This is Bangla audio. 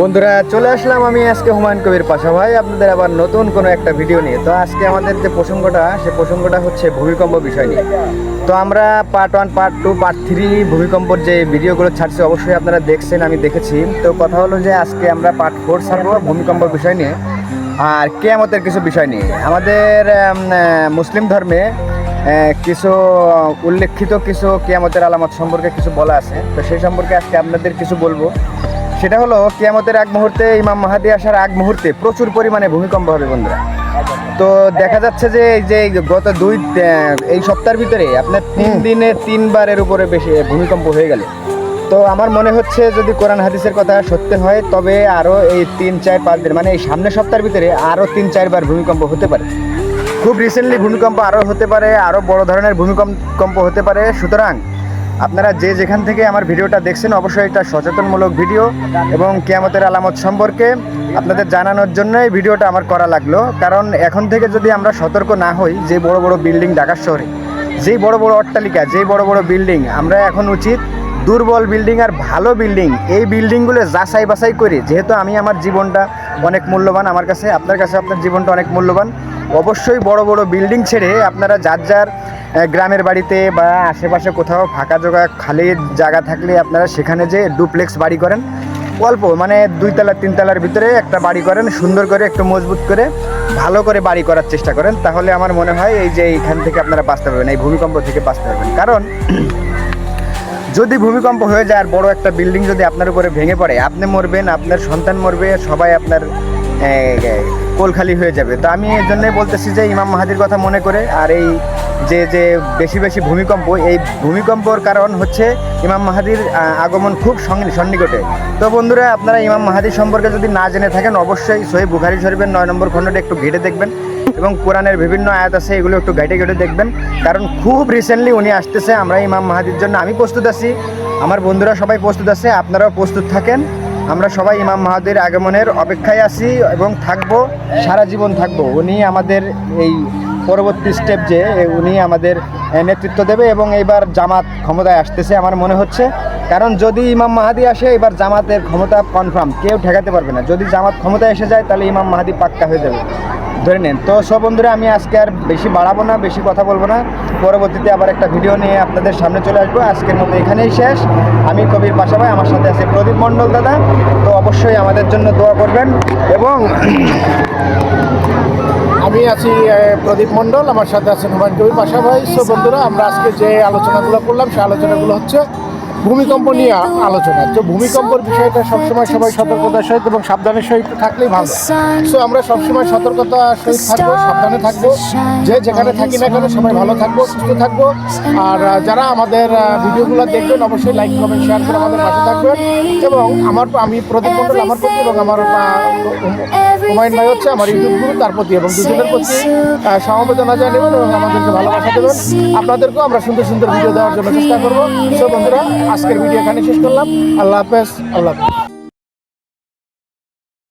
বন্ধুরা, চলে আসলাম আমি আজকে হুমায়ুন কবির পাশা ভাই। আপনাদের আবার নতুন কোনো একটা ভিডিও নিয়ে। তো আজকে আমাদের যে প্রসঙ্গটা, সে প্রসঙ্গটা হচ্ছে ভূমিকম্প বিষয় নিয়ে। তো আমরা part one part two part three ভূমিকম্পর যে ভিডিওগুলো ছাড়ছি, অবশ্যই আপনারা দেখছেন, আমি দেখেছি। তো কথা হলো যে আজকে আমরা পার্ট ফোর ছাড়বো ভূমিকম্প বিষয় নিয়ে আর কেয়ামতের কিছু বিষয় নিয়ে। আমাদের মুসলিম ধর্মে কিছু উল্লেখিত কিছু কেয়ামতের আলামত সম্পর্কে কিছু বলা আছে। তো সেই সম্পর্কে আজকে আপনাদের কিছু বলব। সেটা হলো কেয়ামতের এক মুহূর্তে ইমাম মাহাদি আসার আগ মুহূর্তে প্রচুর পরিমাণে ভূমিকম্প হবে বন্ধুরা। তো দেখা যাচ্ছে যে এই যে গত দুই এই সপ্তাহের ভিতরে আপনার তিন দিনে তিনবারের উপরে বেশি ভূমিকম্প হয়ে গেল। তো আমার মনে হচ্ছে যদি কোরআন হাদিসের কথা সত্যি হয় তবে আরও এই তিন চার পাঁচ দিন মানে এই সামনের সপ্তাহের ভিতরে আরও তিন চারবার ভূমিকম্প হতে পারে। খুব রিসেন্টলি ভূমিকম্প আরও হতে পারে আরও বড় ধরনের ভূমিকম্প হতে পারে। সুতরাং আপনারা যে যেখান থেকে আমার ভিডিওটা দেখছেন, অবশ্যই এটা সচেতনমূলক ভিডিও এবং কেয়ামতের আলামত সম্পর্কে আপনাদের জানানোর জন্যই ভিডিওটা আমার করা লাগল। কারণ এখন থেকে যদি আমরা সতর্ক না হই, যে বড় বড় বিল্ডিং ঢাকা শহরে যেই বড় বড় অট্টালিকা যেই বড় বড় বিল্ডিং, আমরা এখন উচিত দুর্বল বিল্ডিং আর ভালো বিল্ডিং, এই বিল্ডিংগুলো যাচাই বাছাই করে, যেহেতু আমি আমার জীবনটা অনেক মূল্যবান, আমার কাছে, আপনার কাছে আপনার জীবনটা অনেক মূল্যবান, অবশ্যই বড় বড় বিল্ডিং ছেড়ে আপনারা যার যার গ্রামের বাড়িতে বা আশেপাশে কোথাও ফাঁকা জায়গা, খালি জায়গা থাকলে আপনারা সেখানে যে ডুপ্লেক্স বাড়ি করেন। অল্প মানে দুই তলা তিন তলার ভিতরে একটা বাড়ি করেন, সুন্দর করে, একটু মজবুত করে, ভালো করে বাড়ি করার চেষ্টা করেন। তাহলে আমার মনে হয় এই যে এইখান থেকে আপনারা বাঁচতে পারবেন, এই ভূমিকম্প থেকে বাঁচতে পারবেন। কারণ, যদি ভূমিকম্প হয়ে যায় আর বড় একটা বিল্ডিং যদি আপনার উপরে ভেঙে পড়ে, আপনি মরবেন, আপনার সন্তান মরবে, সবাই আপনার কোলখালি হয়ে যাবে। তো আমি এই জন্যই বলতেছি যে ইমাম মাহাদির কথা মনে করে, আর এই যে যে বেশি বেশি ভূমিকম্প, এই ভূমিকম্পর কারণ হচ্ছে ইমাম মাহাদির আগমন খুব সন্নিকটে। তো বন্ধুরা, আপনারা ইমাম মাহাদির সম্পর্কে যদি না জেনে থাকেন, অবশ্যই সহি বুখারি শরীফের নয় নম্বর খণ্ডটা একটু ঘেটে দেখবেন এবং কোরআনের বিভিন্ন আয়াত আছে, এগুলো একটু ঘেটে ঘেটে দেখবেন। কারণ খুব রিসেন্টলি উনি আসতেছে, আমরা ইমাম মাহাদির জন্য আমি প্রস্তুত আছি। আমার বন্ধুরা সবাই প্রস্তুত আছে, আপনারাও প্রস্তুত থাকেন। আমরা সবাই ইমাম মাহাদির আগমনের অপেক্ষায় আছি এবং থাকব, সারা জীবন থাকব। উনি আমাদের এই পরবর্তী স্টেপ যে উনি আমাদের নেতৃত্ব দেবে এবং এইবার জামাত ক্ষমতায় আসতেছে আমার মনে হচ্ছে। কারণ যদি ইমাম মাহাদি আসে, এবার জামাতের ক্ষমতা কনফার্ম কেউ ঠেকাতে পারবে না। যদি জামাত ক্ষমতায় এসে যায়, তাহলে ইমাম মাহাদি পাক্কা হয়ে যাবে। ধরে নেন। তো সব বন্ধুরা, আমি আজকে আর বেশি বাড়াবো না, বেশি কথা বলব না। পরবর্তীতে আবার একটা ভিডিও নিয়ে আপনাদের সামনে চলে আসব। আজকের মতো এখানেই শেষ। আমি কবির পাশাপাশি আমার সাথে আছে প্রদীপ মণ্ডল দাদা। তো অবশ্যই আমাদের জন্য দোয়া করবেন এবং আমি আছি প্রদীপ মণ্ডল। আমার সাথে আছেন হুমায়ুন কবির পাশা ভাই বন্ধুরা, আমরা আজকে যে আলোচনাগুলো করলাম সেই আলোচনাগুলো হচ্ছে ভূমিকম্প নিয়ে আলোচনা। তো ভূমিকম্পের বিষয়টা সবসময় সবাই সতর্কতার সহিত এবং সাবধানের সহিত থাকলেই ভালো। সো আমরা সবসময় সতর্কতা সহিত থাকব সাবধানে থাকব। যে যেখানে থাকি না কেন সবাই ভালো থাকব সুস্থ থাকব। আর যারা আমাদের ভিডিওগুলো দেখবেন অবশ্যই লাইক কমেন্ট শেয়ার করে আমাদের পাশে থাকবেন। এবং আমার আমি প্রদীপ মণ্ডল আমার প্রতি এবং আমার হুমায়ুন ভাই হচ্ছে আমার ইউটিউব গুরু তার প্রতি এবং দুজনের প্রতি সমবেদনা জানাবেন এবং আমাদেরকে ভালোবাসা দেবেন। আপনাদেরকেও আমরা সুন্দর সুন্দর ভিডিও দেওয়ার জন্য চেষ্টা করব। সো বন্ধুরা আজকের ভিডিও এখানে শেষ করলাম। আল্লাহ হাফেজ আল্লাহ হাফেজ।